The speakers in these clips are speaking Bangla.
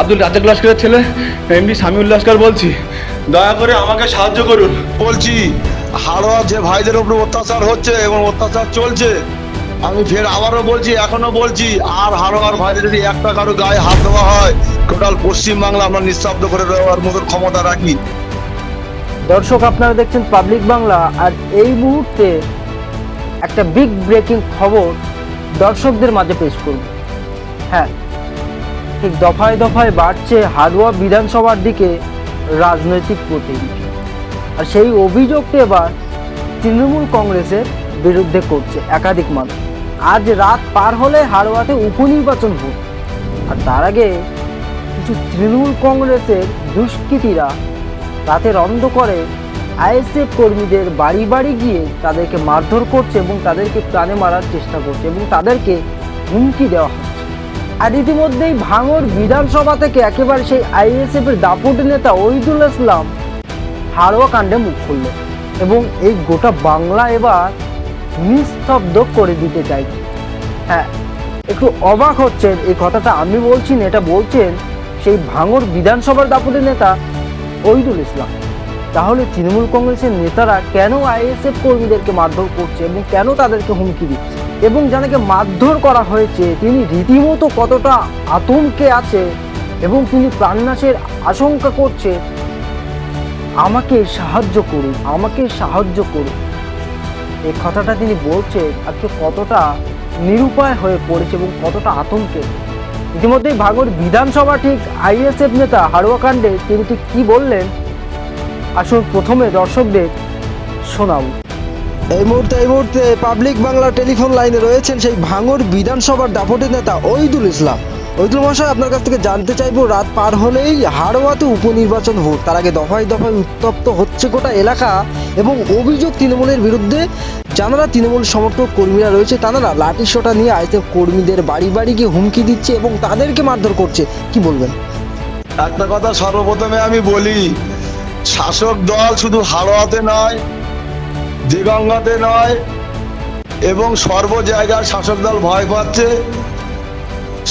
আব্দুল রাজাক লস্করের ছেলে এমডি সামিউল লস্কর বলছি। দয়া করে আমাকে সাহায্য করুন। বলছি হাড়োয়া যে ভাইদের উপর অত্যাচার হচ্ছে এবং অত্যাচার চলছে আমি ফের আবারও বলছি এখনও বলছি আর হাড়োয়ার ভাইদের যদি একটা কারও গায়ে হাত দেওয়া হয় টোটাল পশ্চিমবাংলা আমরা নিঃশব্দ করে দেওয়ার মতো ক্ষমতা রাখি। দর্শক আপনারা দেখছেন পাবলিক বাংলা আর এই মুহূর্তে একটা বিগ ব্রেকিং খবর দর্শকদের মাঝে পেশ করব। হ্যাঁ দফায় দফায় বাড়ছে হাড়ুয়া বিধানসভার দিকে রাজনৈতিক প্রতিনিধি। আর সেই অভিযোগটি এবার তৃণমূল কংগ্রেসের বিরুদ্ধে করছে একাধিক মানুষ আজ রাত পার হলে হাড়োয়াতে উপনির্বাচন হোক। আর তার আগে কিছু তৃণমূল কংগ্রেসের দুষ্কৃতীরা রাতের অন্ধকারে আইএসএফ কর্মীদের বাড়ি বাড়ি গিয়ে তাদেরকে মারধর করছে এবং তাদেরকে প্রাণে মারার চেষ্টা করছে এবং তাদেরকে হুমকি দেওয়া হচ্ছে আর ইতিমধ্যেই ভাঙর বিধানসভা থেকে একেবারে সেই আইএসএফ এর দাপুটে নেতা ওহিদুল ইসলাম হাড়োয়া কাণ্ডে মুখ খুলল এবং এই গোটা বাংলা এবার নিস্তব্ধ করে দিতে চাইছে হ্যাঁ একটু অবাক হচ্ছেন এই কথাটা আমি বলছি না, এটা বলছেন সেই ভাঙর বিধানসভার দাপুটে নেতা ওহিদুল ইসলাম। তাহলে তৃণমূল কংগ্রেসের নেতারা কেন আইএসএফ কর্মীদেরকে মারধর করছে এবং কেন তাদেরকে হুমকি দিচ্ছে? এবং যাকে মারধর করা হয়েছে, তিনি রীতিমতো কতটা আতঙ্কে আছে এবং তিনি প্রাণনাশের আশঙ্কা করছে, আমাকে সাহায্য করুন, আমাকে সাহায্য করুন। এই কথাটা তিনি বলছেন আজকে কতটা নিরুপায় হয়ে পড়েছে এবং কতটা আতঙ্কে। ইতিমধ্যেই ভাগর বিধানসভা ঠিক আইএসএফ নেতা হাড়ুয়া কাণ্ডে তিনি ঠিক কী বললেন? আসুন প্রথমে দর্শকদের শোনাবো। এই মুহূর্তে এই মুহূর্তে পাবলিক বাংলা টেলিফোন লাইনে রয়েছেন সেই ভাঙর বিধানসভার দাপটে নেতা ওইদুল ইসলাম। ওইদুল মহাশয়, আপনার কাছ থেকে জানতে চাইব, রাত পার হলেই হাড়োয়াতে উপনির্বাচন ভোট তার আগে দফায় দফায় উত্তপ্ত হচ্ছে গোটা এলাকা এবং অভিযোগ তৃণমূলের বিরুদ্ধে যারা তৃণমূল সমর্থক কর্মীরা রয়েছে তারা লাঠি সোটা নিয়ে আইসেফ কর্মীদের বাড়ি বাড়ি গিয়ে হুমকি দিচ্ছে এবং তাদেরকে মারধর করছে, কি বলবেন? একটা কথা সর্বপ্রথমে আমি বলি, শাসক দল শুধু হাড়োয়াতে নয় দিগঙ্গাতে নয়, এবং সর্ব জায়গার শাসক দল ভয় পাচ্ছে।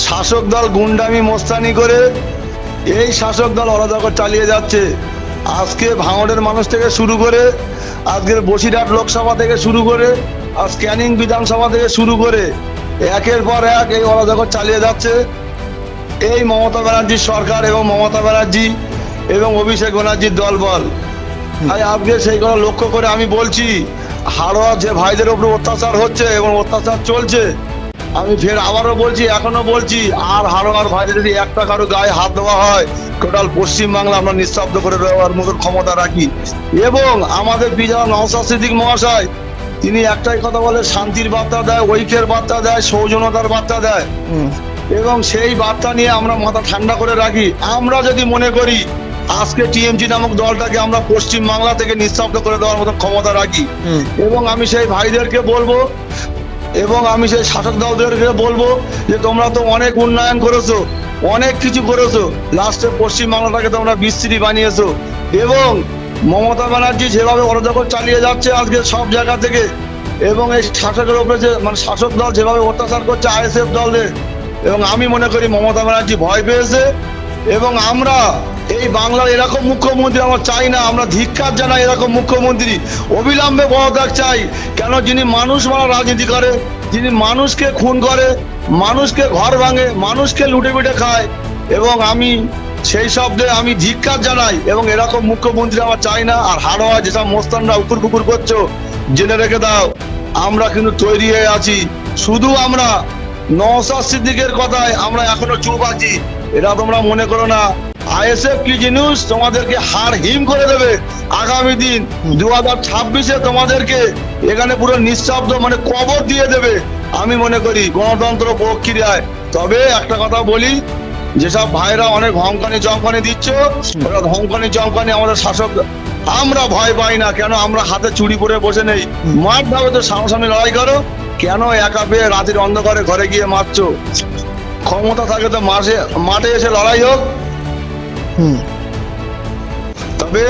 শাসক দল গুন্ডামি মোস্তানি করে এই শাসক দল অরাজকর চালিয়ে যাচ্ছে। আজকে ভাঙড়ের মানুষ থেকে শুরু করে, আজকের বসিরহাট লোকসভা থেকে শুরু করে, আর ক্যানিং বিধানসভা থেকে শুরু করে, একের পর এক এই অরাজকর চালিয়ে যাচ্ছে। এই মমতা ব্যানার্জির সরকার এবং মমতা ব্যানার্জি এবং অভিষেক ব্যানার্জির দলবল। তাই আজকে সেই কথা লক্ষ্য করে আমি বলছি হাড়োয়া যে ভাইদের উপর অত্যাচার হচ্ছে এবং অত্যাচার চলছে আমি ফের আবারও বলছি এখনও বলছি আর হাড়োয়ার ভাইদের যদি একটা কারও গায়ে হাত দেওয়া হয় টোটাল পশ্চিম বাংলা আমরা নিঃশব্দ করে দেওয়ার মতো ক্ষমতা রাখি। এবং আমাদের বিজয় নওসাদ সিদ্দিক মহাশয় তিনি একটাই কথা বলে শান্তির বার্তা দেয় ঐক্যের বার্তা দেয় সৌজনতার বার্তা দেয়। এবং সেই বার্তা নিয়ে আমরা মাথা ঠান্ডা করে রাখি। আমরা যদি মনে করি আজকে টিএমজি নামক দলটাকে আমরা পশ্চিম বাংলা থেকে নিঃশব্দ করে দেওয়ার মতো ক্ষমতা রাখি। এবং আমি সেই ভাইদেরকে বলব এবং আমি সেই শাসক দলদেরকে বলব যে তোমরা তো অনেক উন্নয়ন করেছ অনেক কিছু করেছ লাস্টে পশ্চিম বাংলাটাকে তোমরা বিস্তৃতি বানিয়েছো। এবং মমতা ব্যানার্জি যেভাবে অরাজকর চালিয়ে যাচ্ছে আজকে সব জায়গা থেকে এবং এই শাসকের উপরে যে মানে শাসক দল যেভাবে অত্যাচার করছে আইএসএফ দলের এবং আমি মনে করি মমতা ব্যানার্জি ভয় পেয়েছে এবং আমরা এই বাংলার এরকম মুখ্যমন্ত্রী আমরা চাই না, আমরা ধিক্কার জানাই এরকম মুখ্যমন্ত্রী। অবিলম্বে পদত্যাগ চাই, কেন যিনি মানুষ মারা রাজনীতি করে, যিনি মানুষকে খুন করে, মানুষকে ঘর ভাঙে, মানুষকে লুটে পিটে খায়, এবং আমি সেই শব্দে আমি ধিক্কার জানাই, এবং এরকম মুখ্যমন্ত্রী আমার চাই না, আর হাড়োয়া যেসব মোস্তানরা উকুর কুকুর করছ, জেনে রেখে দাও, আমরা কিন্তু তৈরি হয়ে আছি। শুধু আমরা নওসাদ সিদ্দিকের কথায় আমরা এখনও চুপ আছি, এটা তোমরা মনে করো না। আইএসএফ কি জিনিস? তোমাদেরকে হার হিম করে দেবে। আগামী দিন দু হাজার ছাব্বিশে তোমাদেরকে এখানে পুরো নিঃশব্দ মানে কবর দিয়ে দেবে। আমি মনে করি গণতন্ত্র প্রক্রিয়ায়। তবে একটা কথা বলি, যেসব ভাইরা অনেক হংকানি চমকানি দিচ্ছ, ওরা হংকানি চমকানি আমাদের শাসক, আমরা ভয় পাই না। কেন? আমরা হাতে চুরি পরে বসে নেই। মাঠ ভাবে তো সামনাসামনি লড়াই করো। কেন একা পেয়ে রাতের অন্ধকারে ঘরে গিয়ে মারছো? ক্ষমতা থাকে তো মাসে, মাঠে এসে লড়াই হোক। তবে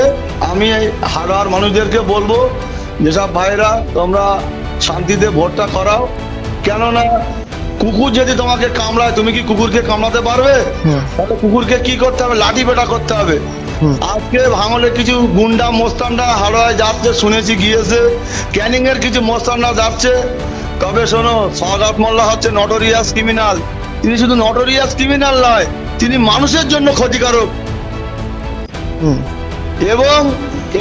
আমি হারার মানুষদেরকে বলব যেসব ভাইরা তোমরা শান্তিতে ভোটটা করাও কেননা কুকুর যদি তোমাকে কামড়ায় তুমি কি কুকুরকে কামড়াতে পারবে? তাহলে কুকুরকে কি করতে হবে? লাঠি পেটা করতে হবে। আজকে ভাঙলে কিছু গুন্ডা মোস্তানরা হাওড়ায় যাচ্ছে শুনেছি গিয়েছে ক্যানিং এর কিছু মোস্তানরা যাচ্ছে। তবে শোনো সৌগাত মোল্লা হচ্ছে নটোরিয়াস ক্রিমিনাল তিনি শুধু নটোরিয়াস ক্রিমিনাল নয় তিনি মানুষের জন্য ক্ষতিকারক। এবং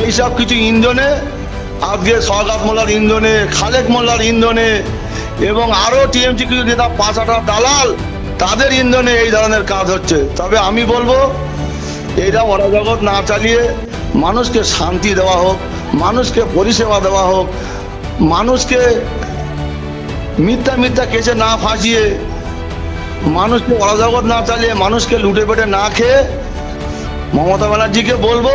এইসব কিছু ইন্ধনে, আজকে সৌগাত মোল্লার ইন্ধনে, খালেক মোল্লার ইন্ধনে, এবং আরও টিএমসি কিছু নেতা পাঁচ আটা দালাল, তাদের ইন্ধনে এই ধরনের কাজ হচ্ছে। তবে আমি বলব, এইটা অরাজগৎ না চালিয়ে মানুষকে শান্তি দেওয়া হোক, মানুষকে পরিষেবা দেওয়া হোক, মানুষকে মিথ্যা মিথ্যা কেসে না ফাঁসিয়ে, মানুষকে অরাজগৎ না চালিয়ে মানুষকে লুটে পেটে না খেয়ে মমতা ব্যানার্জিকে বলব,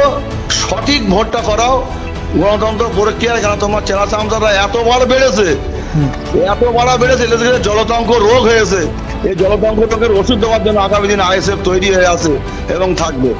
সঠিক ভোটটা করাও। গণতন্ত্র প্রক্রিয়ায় কেন তোমার চেনা চামচাটা এতবার বেড়েছে এত বাড়া বেড়েছে এদের জলতঙ্ক রোগ হয়েছে। এই জলতঙ্ক রোগের ওষুধ দেওয়ার জন্য আগামী দিন আইএসএফ তৈরি হয়ে আছে এবং থাকবে।